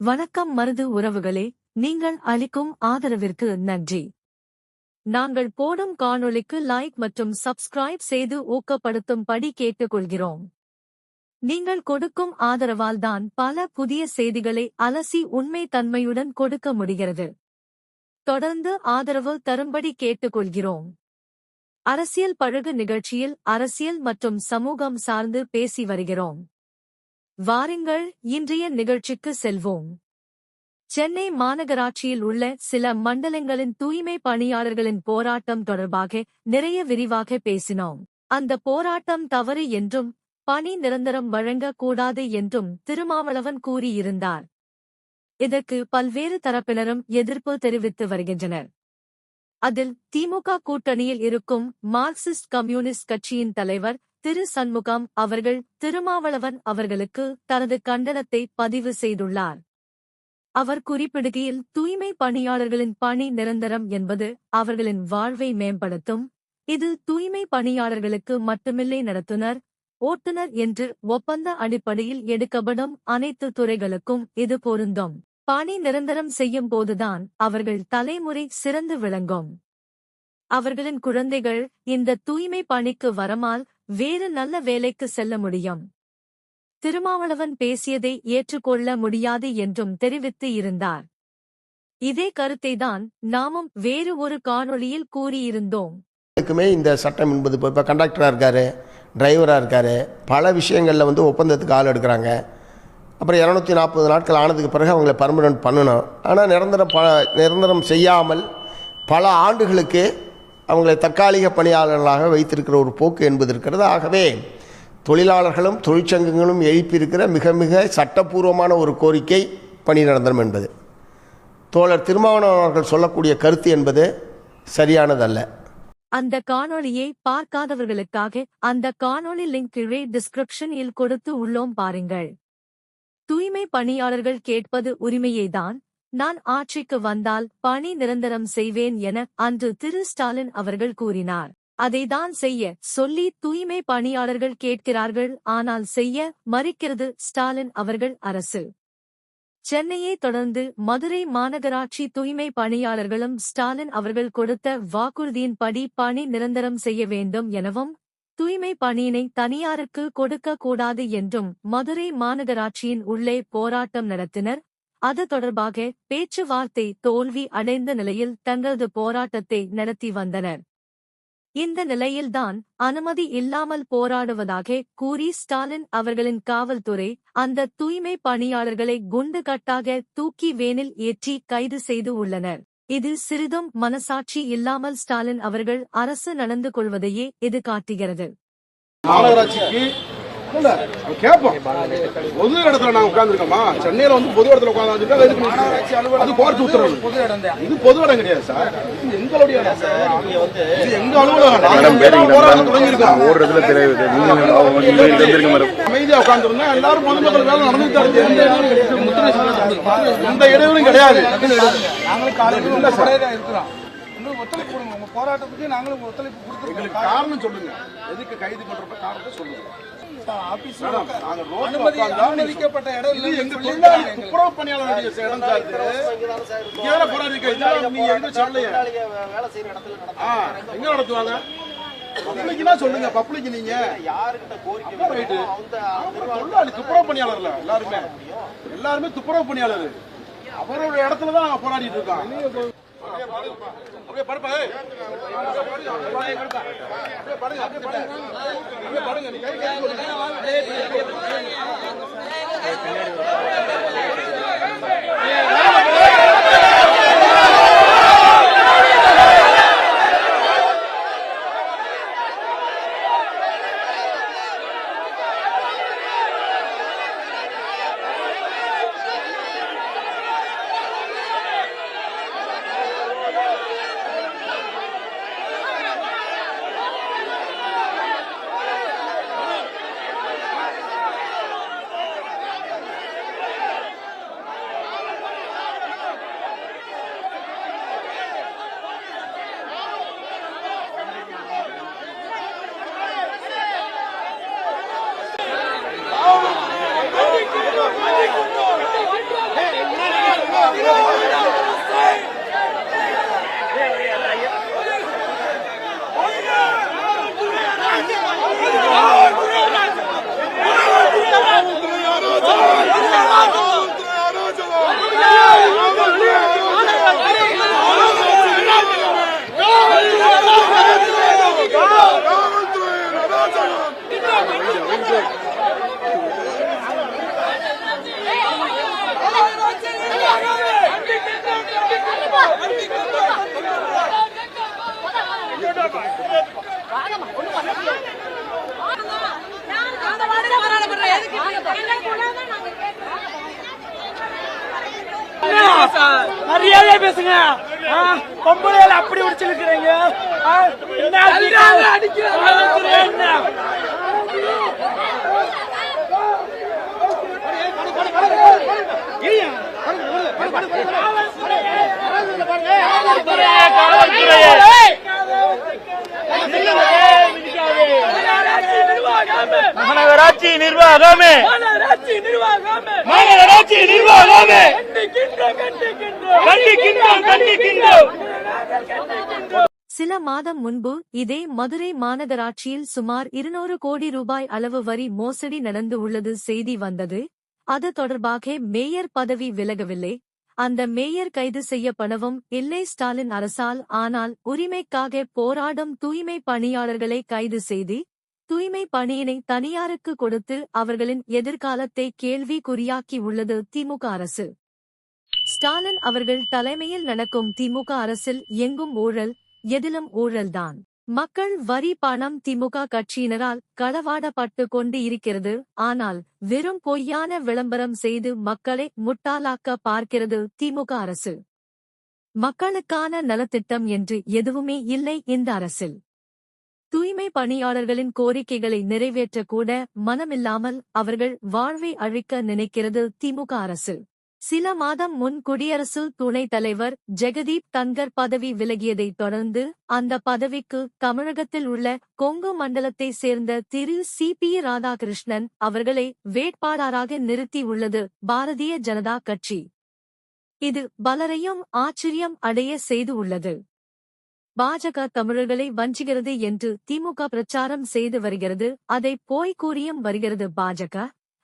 வணக்கம் மருது உறவுகளே நீங்கள் அளிக்கும் ஆதரவிற்கு நன்றி. நாங்கள் போடும் காணொளிக்கு லைக் மற்றும் சப்ஸ்கிரைப் செய்து ஊக்கப்படுத்தும்படி கேட்டுக்கொள்கிறோம். நீங்கள் கொடுக்கும் ஆதரவால்தான் பல புதிய செய்திகளை அலசி உண்மை தன்மையுடன் கொடுக்க முடிகிறது. தொடர்ந்து ஆதரவு தரும்படி கேட்டுக்கொள்கிறோம். அரசியல் பழகு நிகழ்ச்சியில் அரசியல் மற்றும் சமூகம் சார்ந்து பேசி வருகிறோம். வாருங்கள் இன்றைய நிகழ்ச்சிக்கு செல்வோம். சென்னை மாநகராட்சியில் உள்ள சில மண்டலங்களின் தூய்மை பணியாளர்களின் போராட்டம் தொடர்பாக நிறைய விரிவாக பேசினோம். அந்த போராட்டம் தவறு என்றும் பணி நிரந்தரம் வழங்கக்கூடாது என்றும் திருமாவளவன் கூறியிருந்தார். இதற்கு பல்வேறு தரப்பினரும் எதிர்ப்பு தெரிவித்து வருகின்றனர். அதில் திமுக கூட்டணியில் இருக்கும் மார்க்சிஸ்ட் கம்யூனிஸ்ட் கட்சியின் தலைவர் திரு சண்முகம் அவர்கள் திருமாவளவன் அவர்களுக்கு தனது கண்டனத்தை பதிவு செய்துள்ளார். அவர் குறிப்பிடுகையில் தூய்மை பணியாளர்களின் பணி நிரந்தரம் என்பது அவர்களின் வாழ்வை மேம்படுத்தும். இது தூய்மை பணியாளர்களுக்கு மட்டுமில்லை நடத்துனர் ஓட்டுநர் என்று ஒப்பந்த அடிப்படையில் எடுக்கப்படும் அனைத்து துறைகளுக்கும் இது பொருந்தும். பணி நிரந்தரம் செய்யும் போதுதான் அவர்கள் தலைமுறை சிறந்து விளங்கும். அவர்களின் குழந்தைகள் இந்த தூய்மை பணிக்கு வரமால் வேறு நல்ல வேலைக்கு செல்ல முடியும். திருமாவளவன் பேசியதை ஏற்றுக்கொள்ள முடியாது என்றும் தெரிவித்து இருந்தார். இதே கருத்தைதான் நாமும் வேறு ஒரு காணொளியில் கூறியிருந்தோம். க்குமே இந்த சட்டம் என்பது இப்போ இப்போ கண்டக்டராக இருக்கார் டிரைவராக இருக்கார் பல விஷயங்களில் வந்து ஒப்பந்தத்துக்கு ஆள் எடுக்கிறாங்க. அப்புறம் இரநூத்தி நாற்பது நாட்கள் ஆனதுக்கு பிறகு அவங்கள பர்மனன்ட் பண்ணணும். ஆனால் நிரந்தரம் ப நிரந்தரம் செய்யாமல் பல ஆண்டுகளுக்கு அவங்களை தற்காலிக பணியாளர்களாக வைத்திருக்கிற ஒரு போக்கு என்பது இருக்கிறது. ஆகவே தொழிலாளர்களும் தொழிற்சங்கங்களும் எழுப்பியிருக்கிற மிக மிக சட்டப்பூர்வமான ஒரு கோரிக்கை பணி நிரந்தரம் என்பது. தோழர் திருமாவளவன் அவர்கள் சொல்லக்கூடிய கருத்து என்பது சரியானதல்ல. அந்த காணொளியை பார்க்காதவர்களுக்காக அந்த காணொளி லிங்க் கீழே டிஸ்கிரிப்ஷனில் கொடுத்து உள்ளோம் பாருங்கள். தூய்மை பணியாளர்கள் கேட்பது உரிமையைதான் நான் ஆட்சிக்கு வந்தால் பணி நிரந்தரம் செய்வேன் என அன்று திரு ஸ்டாலின் அவர்கள் கூறினார். அதைதான் செய்ய சொல்லி தூய்மை பணியாளர்கள் கேட்கிறார்கள். ஆனால் செய்ய மறுக்கிறது ஸ்டாலின் அவர்கள் அரசு. சென்னையை தொடர்ந்து மதுரை மாநகராட்சி தூய்மை பணியாளர்களும் ஸ்டாலின் அவர்கள் கொடுத்த வாக்குறுதியின்படி பணி நிரந்தரம் செய்ய வேண்டும் எனவும் தூய்மை பணியினை தனியாருக்கு கொடுக்க கூடாது என்றும் மதுரை மாநகராட்சியின் உள்ளே போராட்டம் நடத்தினர். அது தொடர்பாக பேச்சுவார்த்தை தோல்வி அடைந்த நிலையில் தங்களது போராட்டத்தை நடத்தி வந்தனர். இந்த நிலையில்தான் அனுமதி இல்லாமல் போராடுவதாக கூறி ஸ்டாலின் அவர்களின் காவல்துறை அந்த தூய்மை பணியாளர்களை குண்டு கட்டாக தூக்கி வேனில் ஏற்றி கைது செய்து உள்ளனர். இது சிறிதும் மனசாட்சி இல்லாமல் ஸ்டாலின் அவர்கள் அரசு நடந்து கொள்வதையே இது காட்டுகிறது. மாநகராட்சிக்கு இல்ல, கேட்போம். பொது இடத்துல நாங்க உட்கார்ந்துருக்கோமா சென்னையில வந்து பொது இடத்துல உட்கார்ந்து அது கோர்ட் உத்தரவு. இது பொது இடம் கிடையாது சார். எங்களுடைய இடம் சார் இது எங்க அலுவலகம்? தெரியுது அமைதியா உட்கார்ந்துருந்தா எல்லாரும் பொதுமக்கள் வேலை நடந்துட்டு தான் இருக்கு. எந்த இடைவெளியும் கிடையாது. நாங்களும் காலையில் இருக்கிறோம். ஒத்துழைப்பு கொடுங்க. உங்க போராட்டத்துக்கு நாங்களும் ஒத்துழைப்பு கொடுத்துருக்கோம். காரணம் சொல்லுங்க. எதுக்கு கைது பண்றப்ப காரணத்தை சொல்லுங்க. அனுமதிக்கப்பட்ட இடம் எங்க தொழிலாளி. துப்புரவு பணியாளருடைய இடம் சார் இது. இங்க தானே போராடி இருக்க. இதெல்லாம் நீங்க எங்க சொல்லலையே. எங்க நடத்துவாங்க பப்ளிக்னா சொல்லுங்க பப்ளிக் நீங்க அப்ப ரைட்டு. ஆமா, தொழிலாளி துப்புரவு பணியாளர்ல எல்லாருமே எல்லாருமே துப்புரவு பணியாளர் அவரோட இடத்துல தான் நாங்க போராடிட்டு இருக்கோம் அப்படியே படுப்பா, அப்படியே படுங்க. அப்படியே படுங்க. அப்படியே படுங்க, நீ கை கை Oh, மரியாதையா பேசுங்க. பொம்பளையால அப்படி உடிச்சிருக்கிறீங்க அடிக்கிறேன் மாநகராட்சி நிர்வாகமே. மாநகராட்சி நிர்வாகமே. மாநகராட்சி நிர்வாகமே. சில மாதம் முன்பு இதே மதுரை மாநகராட்சியில் சுமார் இருநூறு கோடி ரூபாய் அளவு வரி மோசடி நடந்து உள்ளது செய்தி வந்தது. அது தொடர்பாக மேயர் பதவி விலகவில்லை. அந்த மேயர் கைது செய்யப்படவும் இல்லை. ஸ்டாலின் அரசால் ஆனால் உரிமைக்காக போராடும் தூய்மை பணியாளர்களை கைது செய்து தூய்மை பணியினை தனியாருக்கு கொடுத்து அவர்களின் எதிர்காலத்தை கேள்விக்குறியாக்கி உள்ளது திமுக அரசு. ஸ்டாலின் அவர்கள் தலைமையில் நடக்கும் திமுக அரசில் எங்கும் ஊழல் எதிலும் ஊழல்தான். மக்கள் வரி பணம் திமுக கட்சியினரால் களவாடப்பட்டு கொண்டு இருக்கிறது. ஆனால் வெறும் பொய்யான விளம்பரம் செய்து மக்களை முட்டாளாக்க பார்க்கிறது திமுக அரசு. மக்களுக்கான நலத்திட்டம் என்று எதுவுமே இல்லை இந்த அரசில். தூய்மை பணியாளர்களின் கோரிக்கைகளை நிறைவேற்றக்கூட மனமில்லாமல் அவர்கள் வாழ்வை அழிக்க நினைக்கிறது திமுக அரசு. சில மாதம் முன் குடியரசு துணைத் தலைவர் ஜெகதீப் தன்கர் பதவி விலகியதைத் தொடர்ந்து அந்த பதவிக்கு தமிழகத்தில் உள்ள கொங்கு மண்டலத்தைச் சேர்ந்த திரு. சி. பி. ராதாகிருஷ்ணன் அவர்களை வேட்பாளராக நிறுத்தியுள்ளது பாரதிய ஜனதா கட்சி. இது பலரையும் ஆச்சரியம் அடைய செய்து உள்ளது. பாஜக தமிழர்களை வஞ்சுகிறது என்று திமுக பிரச்சாரம் செய்து வருகிறது. அதை போய்கூறியும் வருகிறது பாஜக.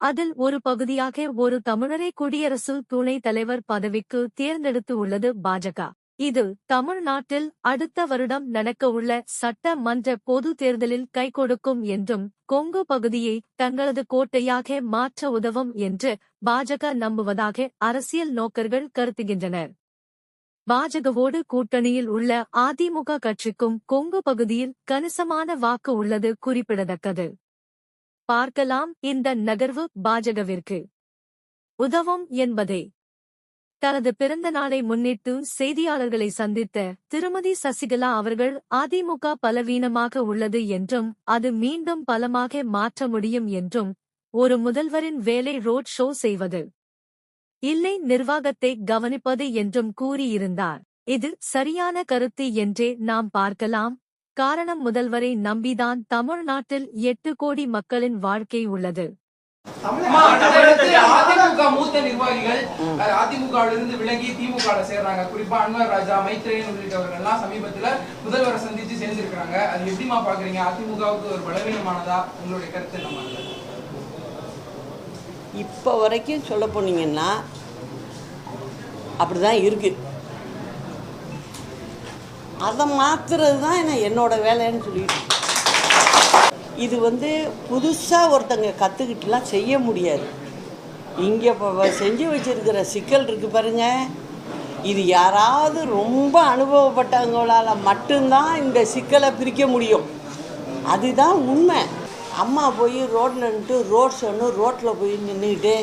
அதில் ஒரு பகுதியாக ஒரு தமிழரை குடியரசு துணைத் தலைவர் பதவிக்கு தேர்ந்தெடுத்து உள்ளது பாஜக. இது தமிழ்நாட்டில் அடுத்த வருடம் நடக்கவுள்ள சட்டமன்ற பொது தேர்தலில் கை கொடுக்கும் என்றும் கொங்கு பகுதியை தங்களது கோட்டையாக மாற்ற உதவும் என்று பாஜக நம்புவதாக அரசியல் நோக்கர்கள் கருத்துகின்றனர். பாஜகவோடு கூட்டணியில் உள்ள அதிமுக கட்சிக்கும் கொங்கு பகுதியில் கணிசமான வாக்கு உள்ளது குறிப்பிடத்தக்கது. பார்க்கலாம் இந்த நகர்வு பாஜகவிற்கு உதவும் என்பதே. தனது பிறந்த நாளை முன்னிட்டு செய்தியாளர்களை சந்தித்த திருமதி சசிகலா அவர்கள் அதிமுக பலவீனமாக உள்ளது என்றும் அது மீண்டும் பலமாக மாற்ற முடியும் என்றும் ஒரு முதல்வரின் வேலை ரோட் ஷோ செய்வது இல்லை நிர்வாகத்தை கவனிப்பது என்றும் கூறியிருந்தார். இது சரியான கருத்து என்றே நாம் பார்க்கலாம். காரணம் முதல்வரை நம்பிதான் தமிழ்நாட்டில் எட்டு கோடி மக்களின் வாழ்க்கை உள்ளது. அதிமுக மூத்த நிர்வாகிகள் அஹ், அதிமுகவில இருந்து விலகி திமுக சேர்றாங்க. குறிப்பா அன்வர் ராஜா மைத்ரேயன் உள்ளிட்டவர்கள் எல்லாம் சமீபத்துல முதல்வரை சந்திச்சு சேர்ந்திருக்காங்க அது எப்படிமா பாக்குறீங்க? அதிமுகவுக்கு ஒரு பலவீனமானதா? உங்களுடைய கருத்து அதுல? இப்போ வரைக்கும் சொல்ல போனீங்கன்னா அப்படி தான் இருக்கு. அதை மாத்துறது தான் என்ன என்னோட வேலைன்னு சொல்லிட்டு. இது வந்து புதுசாக ஒருத்தங்க கற்றுக்கிட்டுலாம் செய்ய முடியாது. இங்கே செஞ்சு வச்சுருக்கிற சிக்கல் இருக்குது பாருங்க. இது யாராவது ரொம்ப அனுபவப்பட்டவங்களால் மட்டும்தான் இந்த சிக்கலை பிரிக்க முடியும். அதுதான் உண்மை. அம்மா போய் ரோட்டில் நின்றுட்டு ரோட் சொன்னு ரோட்டில் போய் நின்றுக்கிட்டு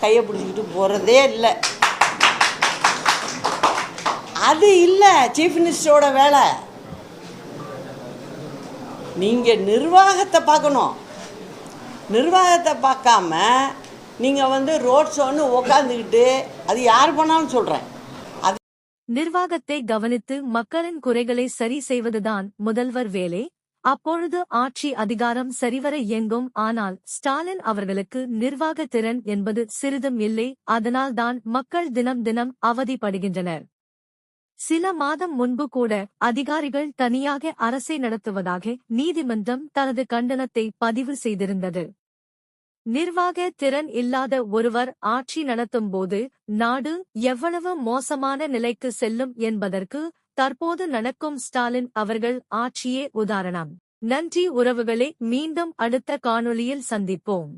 கையை பிடிச்சிக்கிட்டு போகிறதே இல்லை. அது இல்லை சீஃப் மினிஸ்டரோட வேலை. நீங்கள் நிர்வாகத்தை பார்க்கணும். நிர்வாகத்தை பார்க்காம நீங்கள் வந்து ரோட் ஷோன்னு உக்காந்துக்கிட்டு அது யார் பண்ணாலும் சொல்கிறேன் அது நிர்வாகத்தை கவனித்து மக்களின் குறைகளை சரி செய்வதுதான் முதல்வர் வேலை. அப்பொழுது ஆட்சி அதிகாரம் சரிவர இயங்கும். ஆனால் ஸ்டாலின் அவர்களுக்கு நிர்வாக திறன் என்பது சிறிதும் இல்லை. அதனால்தான் மக்கள் தினம் தினம் அவதிப்படுகின்றனர். சில மாதம் முன்பு கூட அதிகாரிகள் தனியாக அரசை நடத்துவதாக நீதிமன்றம் தனது கண்டனத்தை பதிவு செய்திருந்தது. நிர்வாக திறன் இல்லாத ஒருவர் ஆட்சி நடத்தும் போது நாடு எவ்வளவு மோசமான நிலைக்கு செல்லும் என்பதற்கு தற்போது நடக்கும் ஸ்டாலின் அவர்கள் ஆட்சியே உதாரணம். நன்றி உறவுகளே மீண்டும் அடுத்த காணொளியில் சந்திப்போம்.